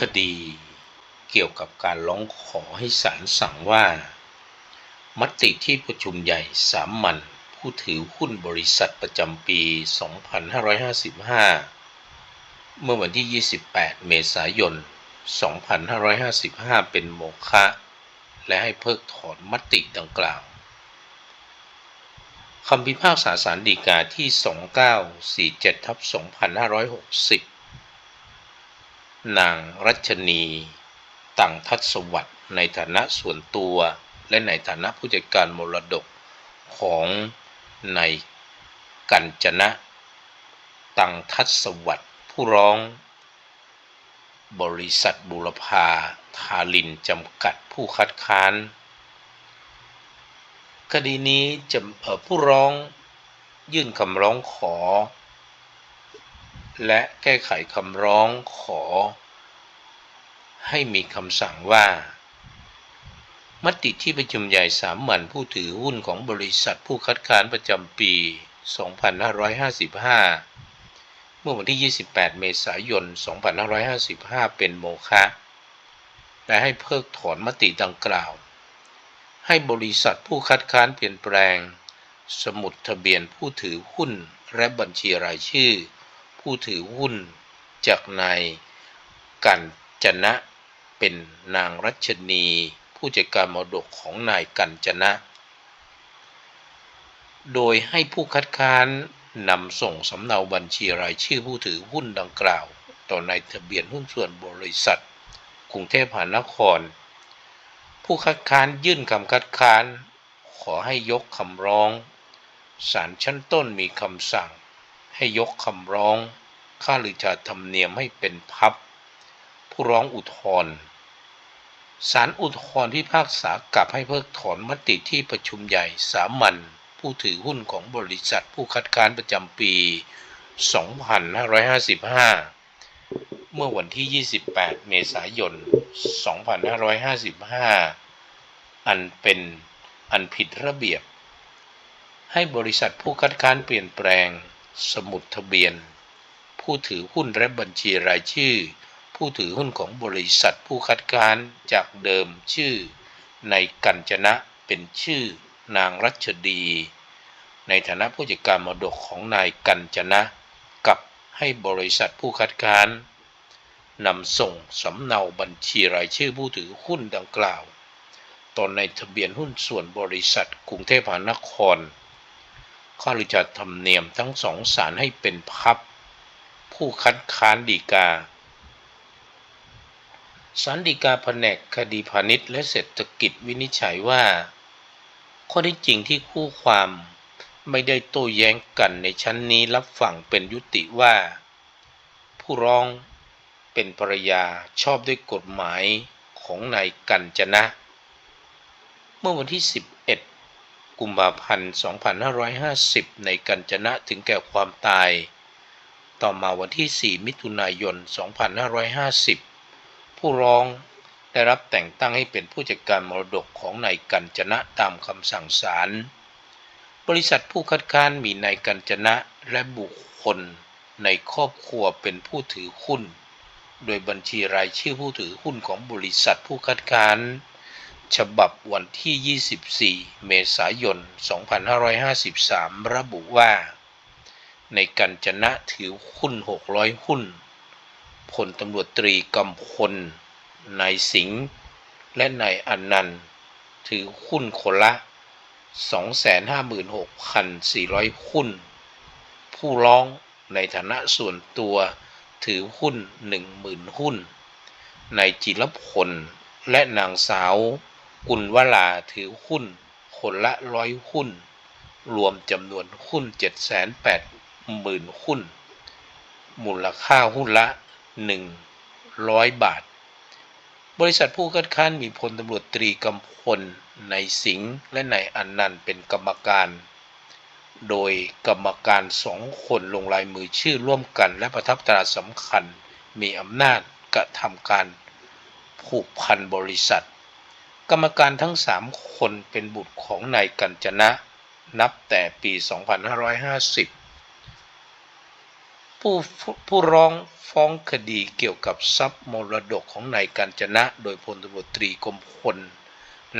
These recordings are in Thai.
คดีเกี่ยวกับการร้องขอให้ศาลสั่งว่า มติที่ประชุมใหญ่สามัญผู้ถือหุ้นบริษัทประจำปี 2555 เมื่อวันที่ 28 เมษายน 2555 เป็นโมฆะและให้เพิกถอนมติดังกล่าวคำพิพากษาสารดีกาที่ 2947ทับ2560 นางรัชนีต่างทัศวัตรในฐานะส่วนตัว และในฐานะผู้จัดการมรดกของนายกัญจนะตังทัศวัตรผู้ร้อง บริษัทบุรพาทาลินจำกัดผู้คัดค้าน คดีนี้จะผู้ร้องยื่นคำร้องขอ และแก้ไขคำร้องขอ ให้มีคำสั่งว่า มติที่ประชุมใหญ่สามัญผู้ถือหุ้นของบริษัทผู้คัดค้านประจำปี 2555 เมื่อวันที่ 28 เมษายน 2555 เป็นโมฆะและให้เพิกถอนมติดังกล่าว ให้บริษัทผู้คัดค้านเปลี่ยนแปลง สมุดทะเบียนผู้ถือหุ้นและบัญชีรายชื่อ ผู้ถือหุ้นจากนายกันจนะเป็นนางรัชนี ผู้จัดการมรดกของนายกันจนะ โดยให้ผู้คัดค้านนำส่งสำเนาบัญชีรายชื่อผู้ถือหุ้นดังกล่าว ต่อนายทะเบียนหุ้นส่วนบริษัท กรุงเทพมหานคร ผู้คัดค้านยื่นคำคัดค้าน ขอให้ยกคำร้องศาลชั้นต้นมีคำสั่ง ให้ยกคำร้อง ค่าหรือชาธรรมเนียมให้เป็นพับ ผู้ร้องอุทธรณ์ศาลอุทธรณ์พิพากษากลับให้เพิกถอนมติที่ประชุมใหญ่สามัญผู้ถือหุ้นของบริษัทผู้คัดค้านประจำปี 2555 เมื่อวันที่ 28 เมษายน 2555 อันเป็นอันผิดระเบียบ ให้บริษัทผู้คัดค้านเปลี่ยนแปลง สมุดทะเบียน ผู้ถือหุ้นและบัญชีรายชื่อ ผู้ถือหุ้นของบริษัทผู้คัดค้านจากเดิมชื่อ ในกัญจนะเป็นชื่อนางรัชดี ในฐานะผู้จัดการมรดกของนายกัญจนะ กับให้บริษัทผู้คัดค้านนำส่งสำเนาบัญชีรายชื่อผู้ถือหุ้นดังกล่าว ตอนในทะเบียนหุ้นส่วนบริษัทกรุงเทพมหานคร ข้าราชการธรรมเนียมทั้งสองสารให้เป็นพับ ผู้คัดค้านดีกาสารดีกาแผนกคดีพาณิชย์และเศรษฐกิจวินิจฉัยว่า ข้อที่จริงที่คู่ความไม่ได้โต้แย้งกันในชั้นนี้รับฟังเป็นยุติว่า ผู้ร้องเป็นภรยาชอบด้วยกฎหมายของนายกัญจนะ เมื่อวันที่11 กุมภาพันธ์ 2550 ในกัญจนะถึงแก่ความตาย ต่อมาวันที่ 4 มิถุนายน 2550 ผู้ร้องได้รับแต่งตั้งให้เป็นผู้จัดการมรดกของนายกัญจนะตามคำสั่งศาล บริษัทผู้คัดค้านมีนายกัญจนะและบุคคลในครอบครัวเป็นผู้ถือหุ้น โดยบัญชีรายชื่อผู้ถือหุ้นของบริษัทผู้คัดค้าน ฉบับวันที่ 24 เมษายน 2553 ระบุว่า ในกัญจนะถือหุ้น 600 หุ้น พลตำรวจตรีกำพล นายสิงห์ และนายอนันต์ ถือหุ้นคนละ 256,400 หุ้น ผู้ร้องในฐานะส่วนตัวถือหุ้น 10,000 หุ้น นายจิรพลและนางสาว กุลวลาถือหุ้น คนละร้อยหุ้น รวมจำนวนหุ้น 780,000 หุ้น มูลค่าหุ้นละ 100 บาท บริษัทผู้คัดค้านมีพลตำรวจตรีกำพลในสิงห์และนายอนันต์เป็นกรรมการ โดยกรรมการสองคนลงลายมือชื่อร่วมกันและประทับตราสำคัญมีอำนาจกระทำการผูกพันบริษัท กรรมการทั้งสามคนเป็นบุตรของนายกัญจนะ นับแต่ปี 2550 ผู้ผู้ร้องฟ้องคดีเกี่ยวกับทรัพย์มรดกของนายกัญจนะ โดยพลตำรวจตรีกรมพล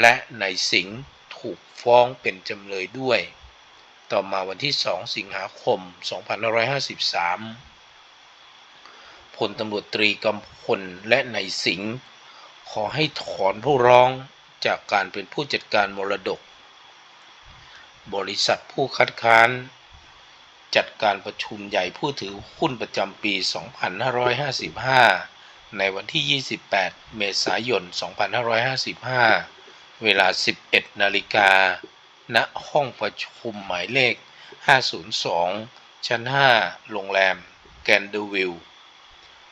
และนายสิงห์ถูกฟ้องเป็นจำเลยด้วย ต่อมาวันที่ 2 สิงหาคม 2553 พลตำรวจตรีกำพลและนายสิงห์ขอให้ถอนผู้ร้อง จากการเป็นผู้จัดการมรดก บริษัทผู้คัดค้าน จัดการประชุมใหญ่ผู้ถือหุ้นประจำปี 2555 ในวันที่ 28 เมษายน 2555 เวลา 11 นาฬิกา ณ ห้องประชุมหมายเลข 502 ชั้น 5 โรงแรม แกนเดวิล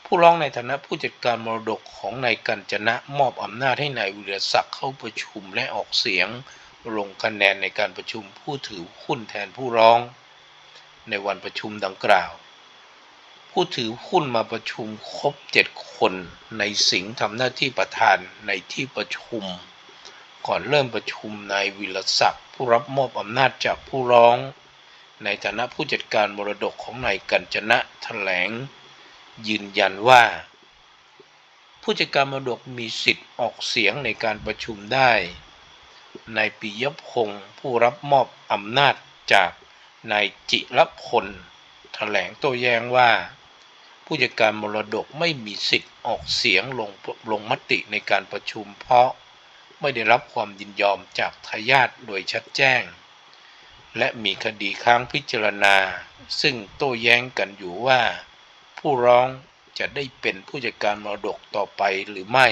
ผู้ร้องในฐานะผู้จัดการมรดกของนายกัญจนะมอบอำนาจให้นายวิรศักดิ์เข้าประชุมและออกเสียง ลงคะแนนในการประชุมผู้ถือหุ้นแทนผู้ร้อง ในวันประชุมดังกล่าว ผู้ถือหุ้นมาประชุมครบเจ็ดคนในสิงห์ทำหน้าที่ประธานในที่ประชุม ก่อนเริ่มประชุมนายวิรศักดิ์ผู้รับมอบอำนาจจากผู้ร้อง ในฐานะผู้จัดการมรดกของนายกัญจนะแถลง ยืนยันว่า ผู้จัดการมรดกมีสิทธิ์ออกเสียงในการประชุมได้นายปิยพงศ์ผู้รับมอบอำนาจจากนายจิรพลแถลงโต้แย้งว่า ผู้จัดการมรดกไม่มีสิทธิ์ออกเสียงลงลงมติในการประชุม เพราะไม่ได้รับความยินยอมจากทายาทโดยชัดแจ้ง และมีคดีค้างพิจารณา ซึ่งโต้แย้งกันอยู่ว่า ผู้ร้องจะได้เป็นผู้จัดการมรดกต่อไปหรือไม่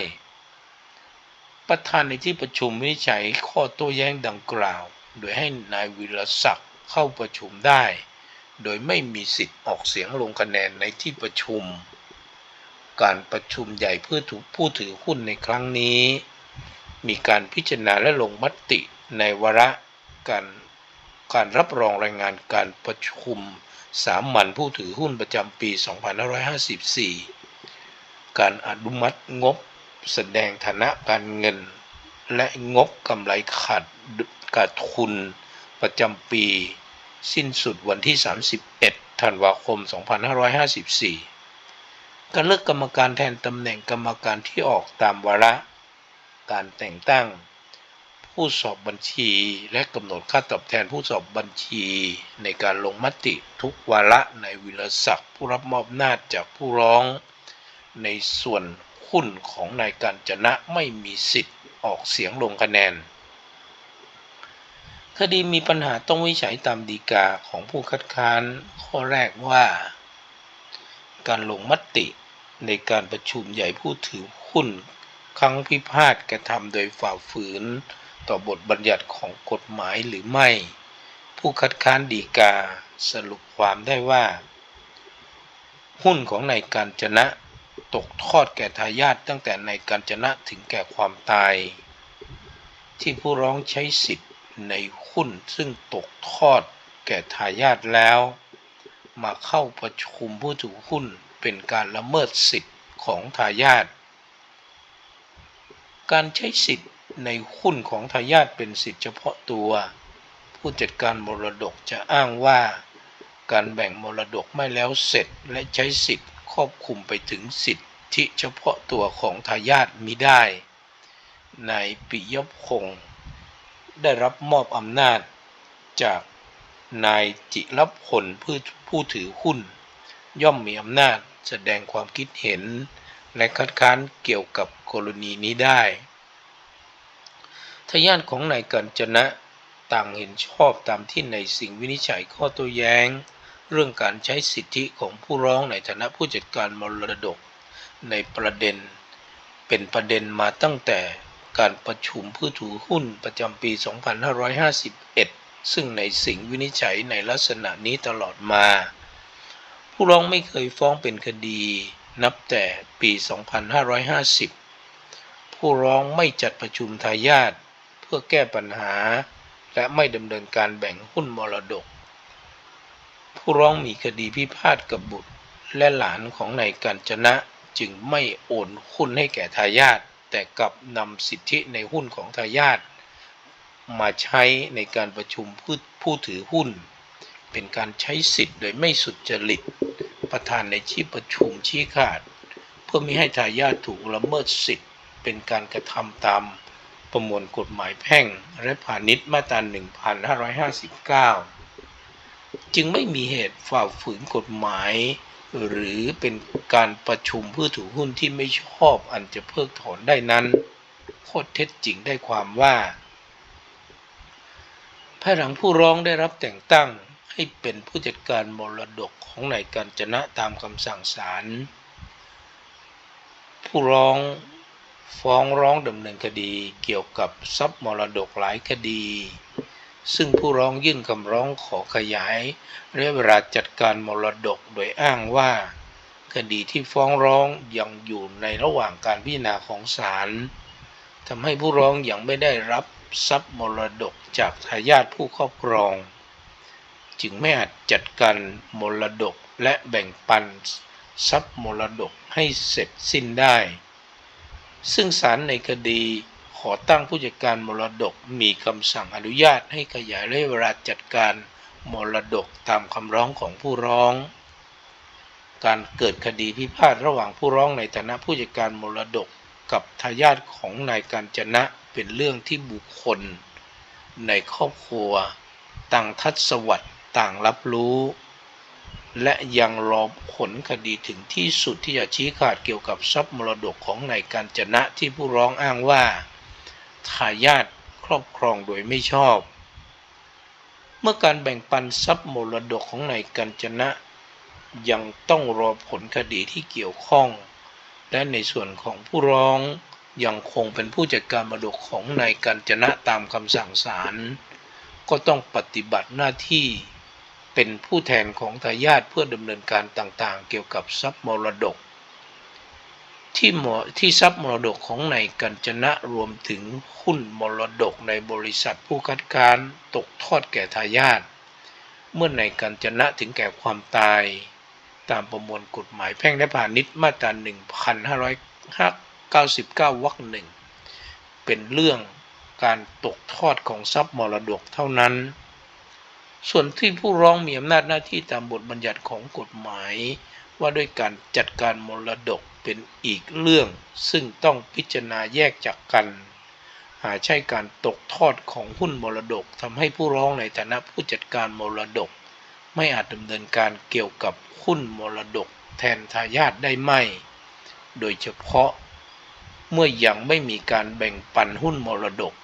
ประธานในที่ประชุมวินิจฉัยข้อโต้แย้งดังกล่าว โดยให้นายวิรศักดิ์เข้าประชุมได้ โดยไม่มีสิทธิ์ออกเสียงลงคะแนนในที่ประชุม การประชุมใหญ่เพื่อถูกผู้ถือหุ้นในครั้งนี้ มีการพิจารณาและลงมติในวาระการการรับรองรายงานการประชุม สามัญผู้ถือหุ้นประจำปี 2554 การอนุมัติงบแสดงฐานะการเงิน และงบกำไรขาดขาดทุนประจำปี สิ้นสุดวันที่ 31 ธันวาคม 2554 การเลือกกรรมการแทนตำแหน่งกรรมการที่ออกตามวาระ การแต่งตั้ง ผู้สอบบัญชีและกำหนดค่าตอบแทนผู้สอบบัญชี ในการลงมติทุกวาระในวิรศักดิ์ผู้รับมอบหน้าจจากผู้ร้อง ในส่วนหุ้นของนายกัญจนะไม่มีสิทธิ์ออกเสียงลงคะแนน คดีมีปัญหาต้องวิจัยตามดีกาของผู้คัดค้านข้อแรกว่า การลงมติในการประชุมใหญ่ผู้ถือหุ้นครั้งพิพาทกระทำโดยฝ่าฝืน ต่อบทบัญญัติของกฎหมายหรือไม่ ผู้คัดค้านดีกาสรุปความได้ว่า หุ้นของนายกัญจนะตกทอดแก่ทายาทตั้งแต่ในกัญจนะถึงแก่ความตาย ที่ผู้ร้องใช้สิทธิ์ในหุ้นซึ่งตกทอดแก่ทายาทแล้ว มาเข้าประชุมผู้ถือหุ้นเป็นการละเมิดสิทธิ์ของทายาทการใช้สิทธิ์ ในหุ้นของทายาทเป็นสิทธิเฉพาะตัว ผู้จัดการมรดกจะอ้างว่า การแบ่งมรดกไม่แล้วเสร็จและใช้สิทธิ์ครอบคลุมไปถึงสิทธิเฉพาะตัวของทายาทมิได้นายปิยพงศ์ได้รับมอบอำนาจจากนายจิรพลผู้ผู้ถือหุ้น ย่อมมีอำนาจแสดงความคิดเห็น และคัดค้านเกี่ยวกับกรณีนี้ได้ ทายาทของนายกัญจนะ ต่างเห็นชอบตามที่ในสิ่งวินิจฉัยข้อโต้แย้ง เรื่องการใช้สิทธิของผู้ร้องในฐานะผู้จัดการมรดก ในประเด็น เป็นประเด็นมาตั้งแต่การประชุมผู้ถือหุ้นประจำปี 2551 ซึ่งในสิ่งวินิจฉัยในลักษณะนี้ตลอดมา ผู้ร้องไม่เคยฟ้องเป็นคดี นับแต่ปี 2550 ผู้ร้องไม่จัดประชุมทายาท เพื่อแก้ปัญหา และไม่ดำเนินการแบ่งหุ้นมรดก ผู้ร้องมีคดีพิพาทกับบุตร และหลานของนายกัญจนะจึงไม่โอนหุ้นให้แก่ทายาทแต่กลับนำสิทธิในหุ้นของทายาทมาใช้ในการประชุมผู้ผู้ถือหุ้น เป็นการใช้สิทธิ์โดยไม่สุจริต ประธานในที่ประชุมชี้ขาด เพื่อไม่ให้ทายาทถูกละเมิดสิทธิ์ เป็นการกระทำตาม ประมวลกฎหมายแพ่ง และพาณิชย์มาตรา 1559 จึงไม่มีเหตุฝ่าฝืนกฎหมาย หรือเป็นการประชุมเพื่อถือหุ้นที่ไม่ชอบอันจะเพิกถอนได้นั้นข้อเท็จจริงได้ความว่าภายหลังผู้ร้องได้รับแต่งตั้งให้เป็นผู้จัดการมรดกของนายกาญจนะตามคำสั่งศาลผู้ร้อง ฟ้องร้องดำเนินคดีเกี่ยวกับทรัพย์มรดกหลายคดี ซึ่งผู้ร้องยื่นคำร้องขอขยายระยะเวลาจัดการมรดกโดยอ้างว่า คดีที่ฟ้องร้องยังอยู่ในระหว่างการพิจารณาของศาลทำให้ผู้ร้องยังไม่ได้รับทรัพย์มรดกจากทายาทผู้ครอบครอง จึงไม่อาจจัดการมรดกและแบ่งปันทรัพย์มรดกให้เสร็จสิ้นได้ ซึ่งศาลในคดีขอตั้งผู้จัดการมรดกมีคำสั่งอนุญาตให้ขยายระยะเวลาจัดการมรดกตามคำร้องของผู้ร้อง การเกิดคดีพิพาทระหว่างผู้ร้องในฐานะผู้จัดการมรดกกับทายาทของนายกาญจนะเป็นเรื่องที่บุคคล ในครอบครัว ต่างทัศวรรษต่างรับรู้ และยังรอผลคดีถึงที่สุดที่จะชี้ขาดเกี่ยวกับทรัพย์มรดกของนายกาญจนะที่ผู้ร้องอ้างว่าทายาทครอบครองโดยไม่ชอบ เมื่อการแบ่งปันทรัพย์มรดกของนายกาญจนะ ยังต้องรอผลคดีที่เกี่ยวข้อง และในส่วนของผู้ร้องยังคงเป็นผู้จัดการมรดกของนายกัญจนะตามคำสั่งศาลก็ต้องปฏิบัติหน้าที่ เป็นผู้แทนของทายาทเพื่อดำเนินการต่างๆ เกี่ยวกับทรัพย์มรดก ที่หมอที่ทรัพย์มรดกของนายกัญจนะรวมถึงหุ้นมรดกในบริษัทผู้คัดค้านตกทอดแก่ทายาทเมื่อนายกัญจนะถึงแก่ความตาย ตามประมวลกฎหมายแพ่งและพาณิชย์มาตรา1,599วรรคหนึ่งเป็นเรื่องการตกทอดของทรัพย์มรดกเท่านั้น ส่วนที่ผู้ร้องมีอำนาจหน้าที่ตามบทบัญญัติของกฎหมาย ว่าด้วยการจัดการมรดกเป็นอีกเรื่อง ซึ่งต้องพิจารณาแยกจากกัน หาใช่การตกทอดของหุ้นมรดกทำให้ผู้ร้องในฐานะผู้จัดการมรดก ไม่อาจดำเนินการเกี่ยวกับหุ้นมรดกแทนทายาทได้ไม่ โดยเฉพาะ เมื่อยังไม่มีการแบ่งปันหุ้นมรดก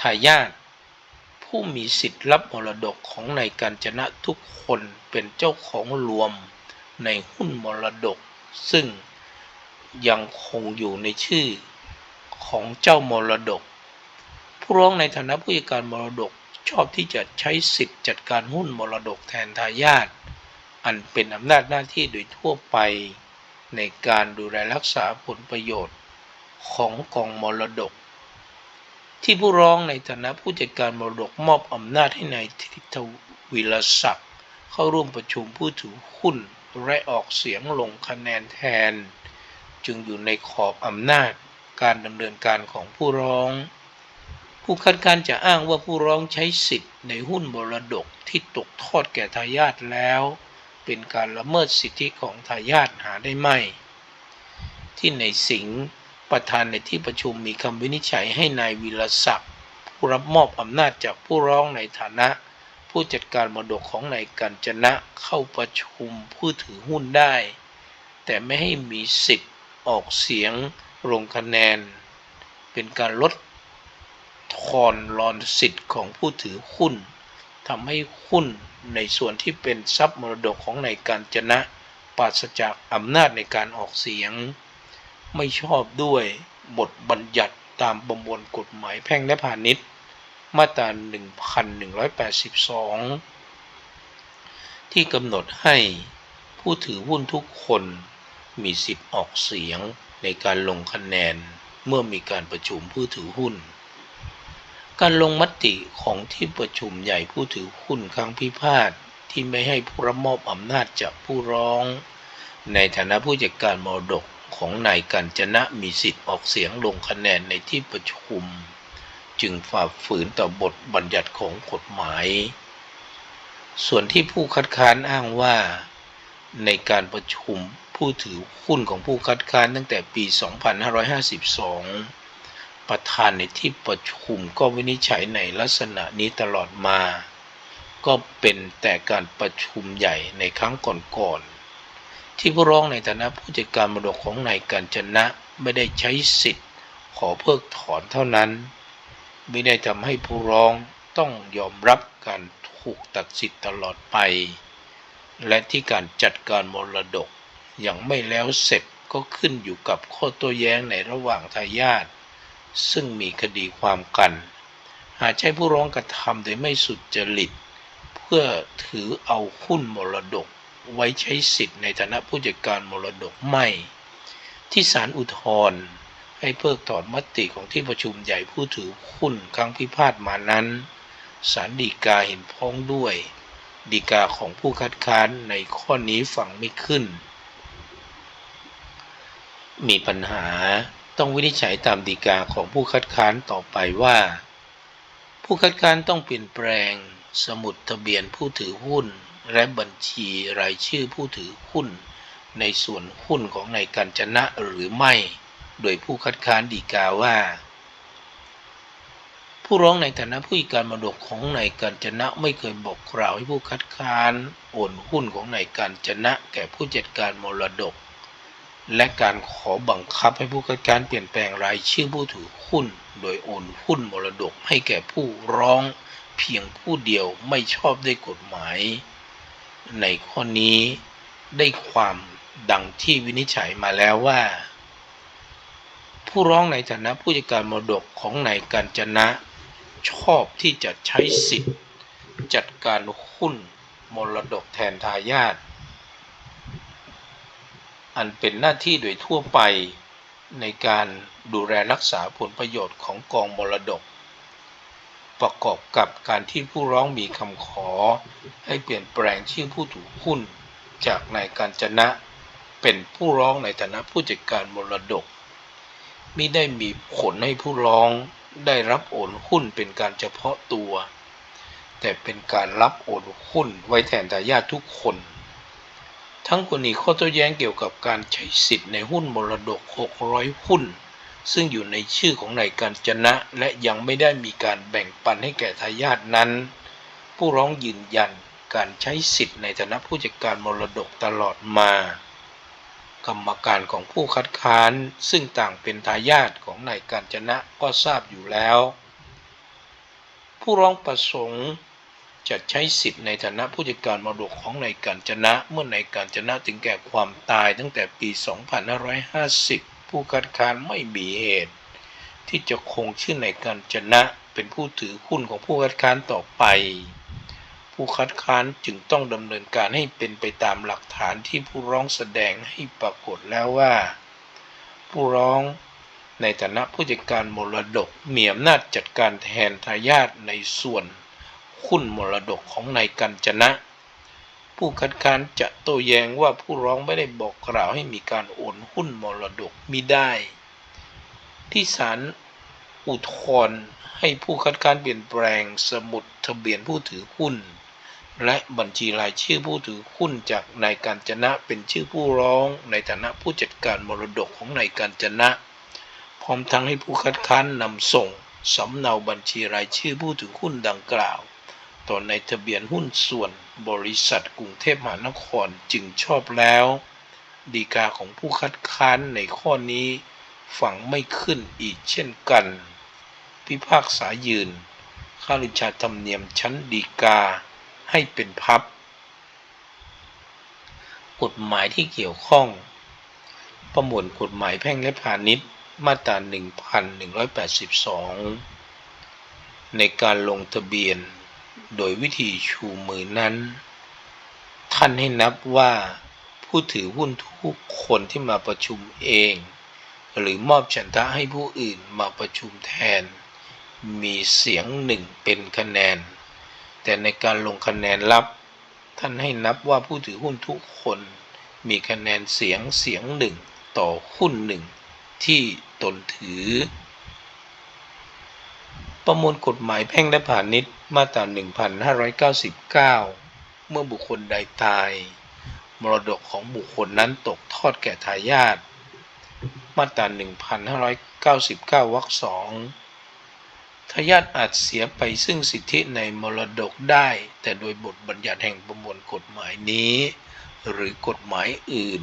ทายาท ผู้มีสิทธิ์รับมรดกของนายกาญจนะทุกคนเป็นเจ้าของรวมในหุ้นมรดก ซึ่งยังคงอยู่ในชื่อของเจ้ามรดก ผู้ร้องในฐานะผู้จัดการมรดกชอบที่จะใช้สิทธิ์จัดการหุ้นมรดกแทนทายาทอันเป็นอำนาจหน้าที่โดยทั่วไป ในการดูแลรักษาผลประโยชน์ของกองมรดก ที่ผู้ร้องในฐานะผู้จัดการมรดกมอบอำนาจให้นายทิตวิลศักดิ์เข้าร่วมประชุมผู้ถือหุ้นและออกเสียงลงคะแนนแทน จึงอยู่ในขอบอำนาจการดำเนินการของผู้ร้อง ผู้คัดค้านจะอ้างว่าผู้ร้องใช้สิทธิ์ในหุ้นมรดกที่ตกทอดแก่ทายาทแล้ว เป็นการละเมิดสิทธิของทายาทหาได้ไม่ ที่ในสิงห์ ประธานในที่ประชุมมีคำวินิจฉัยให้นายวิรศักดิ์ผู้รับมอบอำนาจจากผู้ร้องในฐานะ ผู้จัดการมรดกของนายกัญจนะเข้าประชุมผู้ถือหุ้นได้ แต่ไม่ให้มีสิทธิ์ออกเสียงลงคะแนน เป็นการลดทอนรอนสิทธิ์ของผู้ถือหุ้นทำให้หุ้นในส่วนที่เป็นทรัพย์มรดกของนายกาญจนะปราศจากอำนาจในการออกเสียง ไม่ชอบด้วยบทบัญญัติตามประมวลกฎหมายแพ่งและพาณิชย์ มาตรา 1182 ที่กำหนดให้ผู้ถือหุ้นทุกคนมีสิทธิ์ออกเสียงในการลงคะแนนเมื่อมีการประชุมผู้ถือหุ้น การลงมติของที่ประชุมใหญ่ผู้ถือหุ้นครั้งพิพาทที่ไม่ให้ผู้รับมอบอำนาจจากผู้ร้อง ในฐานะผู้จัดการมรดก ของนายกัญจนะมีสิทธิ์ออกเสียงลงคะแนนในที่ประชุม จึงฝ่าฝืนต่อบทบัญญัติของกฎหมาย ส่วนที่ผู้คัดค้านอ้างว่า ในการประชุมผู้ถือหุ้นของผู้คัดค้านตั้งแต่ปี 2552 ประธานในที่ประชุมก็วินิจฉัยในลักษณะนี้ตลอดมา ก็เป็นแต่การประชุมใหญ่ในครั้งก่อนๆ ที่ผู้ร้องในฐานะผู้จัดการมรดกของนายกาญจนะไม่ได้ใช้สิทธิ์ ขอเพิกถอนเท่านั้น ไม่ได้ทำให้ผู้ร้องต้องยอมรับการถูกตัดสิทธิ์ตลอดไป และที่การจัดการมรดกยังไม่แล้วเสร็จก็ขึ้นอยู่กับข้อโต้แย้งในระหว่างทายาทซึ่งมีคดีความกัน หากใช้ผู้ร้องกระทำโดยไม่สุจริต เพื่อถือเอาหุ้นมรดก ไว้ใช้สิทธิ์ในฐานะผู้จัดการมรดกไม่ ที่ศาลอุทธรณ์ให้เพิกถอนมติของที่ประชุมใหญ่ผู้ถือหุ้นครั้งพิพาทมานั้นศาลฎีกาเห็นพ้องด้วย ฎีกาของผู้คัดค้านในข้อนี้ฟังไม่ขึ้น มีปัญหาต้องวินิจฉัยตามฎีกาของผู้คัดค้านต่อไปว่า ผู้คัดค้านต้องเปลี่ยนแปลงสมุดทะเบียนผู้ถือหุ้น และบัญชีรายชื่อผู้ถือหุ้น ในส่วนหุ้นของนายกัญจนะหรือไม่ โดยผู้คัดค้านฎีกาว่า ผู้ร้องในฐานะผู้จัดการมรดกของนายกัญจนะไม่เคยบอกกล่าวให้ผู้คัดค้านโอนหุ้นของนายกัญจนะแก่ผู้จัดการมรดก และการขอบังคับให้ผู้คัดค้านเปลี่ยนแปลงรายชื่อผู้ถือหุ้น โดยโอนหุ้นมรดกให้แก่ผู้ร้องเพียงผู้เดียวไม่ชอบด้วยกฎหมาย ในข้อนี้ได้ความดังที่วินิจฉัยมาแล้วว่า ผู้ร้องในฐานะผู้จัดการมรดกของนายกัญจนะ ชอบที่จะใช้สิทธิ์ จัดการหุ้นมรดกแทนทายาทอันเป็นหน้าที่โดยทั่วไปในการดูแลรักษาผลประโยชน์ของกองมรดก ประกอบกับการที่ผู้ร้องมีคำขอ ให้เปลี่ยนแปลงชื่อผู้ถือหุ้น จากนายกัญจนะ เป็นผู้ร้องในฐานะผู้จัดการมรดกมิได้มีผลให้ผู้ร้องได้รับโอนหุ้นเป็นการเฉพาะตัว แต่เป็นการรับโอนหุ้นไว้แทนทายาททุกคน ทั้งกรณีข้อโต้แย้งเกี่ยวกับการใช้สิทธิ์ในหุ้นมรดก 600 หุ้น ซึ่งอยู่ในชื่อของนายกัญจนะและยังไม่ได้มีการแบ่งปันให้แก่ทายาทนั้น ผู้ร้องยืนยันการใช้สิทธิ์ในฐานะผู้จัดการมรดกตลอดมา กรรมการของผู้คัดค้านซึ่งต่างเป็นทายาทของนายกัญจนะก็ทราบอยู่แล้ว ผู้ร้องประสงค์จะใช้สิทธิ์ในฐานะผู้จัดการมรดกของนายกัญจนะ เมื่อนายกัญจนะถึงแก่ความตายตั้งแต่ปี 2550 ผู้คัดค้านไม่มีเหตุ ที่จะคงชื่อในกัญจนะเป็นผู้ถือหุ้นของผู้คัดค้านต่อไป ผู้คัดค้านจึงต้องดำเนินการให้เป็นไปตามหลักฐานที่ผู้ร้องแสดงให้ปรากฏแล้วว่า ผู้ร้องในฐานะผู้จัดการมรดกมีอำนาจจัดการแทนทายาทในส่วนหุ้นมรดกของนายกัญจนะ ผู้คัดค้านจะโต้แย้งว่าผู้ร้องไม่ได้บอกกล่าวให้มีการโอนหุ้นมรดกมิได้ ที่ศาลอุทธรณ์ให้ผู้คัดค้านเปลี่ยนแปลงสมุดทะเบียนผู้ถือหุ้น และบัญชีรายชื่อผู้ถือหุ้นจากนายกัญจนะเป็นชื่อผู้ร้องในฐานะผู้จัดการมรดกของนายกัญจนะ พร้อมทั้งให้ผู้คัดค้านนำส่งสำเนาบัญชีรายชื่อผู้ถือหุ้นดังกล่าว ต่อในทะเบียนหุ้นส่วนบริษัทกรุงเทพมหานครจึงชอบแล้ว ดีกาของผู้คัดค้านในข้อนี้ฝังไม่ขึ้นอีกเช่นกัน พิพากษายืนข้าราชการธรรมเนียมชั้นดีกาให้เป็นพับ กฎหมายที่เกี่ยวข้อง ประมวลกฎหมายแพ่งและพาณิชย์มาตรา 1182 ในการลงทะเบียน โดยวิธีชูมือนั้น ท่านให้นับว่าผู้ถือหุ้นทุกคนที่มาประชุมเอง หรือมอบฉันทะให้ผู้อื่นมาประชุมแทน มีเสียงหนึ่งเป็นคะแนน แต่ในการลงคะแนนลับ ท่านให้นับว่าผู้ถือหุ้นทุกคนมีคะแนนเสียงเสียงหนึ่งต่อหุ้นหนึ่งที่ตนถือ ประมวลกฎหมายแพ่งและพาณิชย์มาตรา 1599 เมื่อบุคคลใดตาย มรดกของบุคคลนั้นตกทอดแก่ทายาท มาตรา 1599 วรรคสองทายาทอาจเสียไปซึ่งสิทธิในมรดกได้ แต่โดยบทบัญญัติแห่งประมวลกฎหมายนี้ หรือกฎหมายอื่น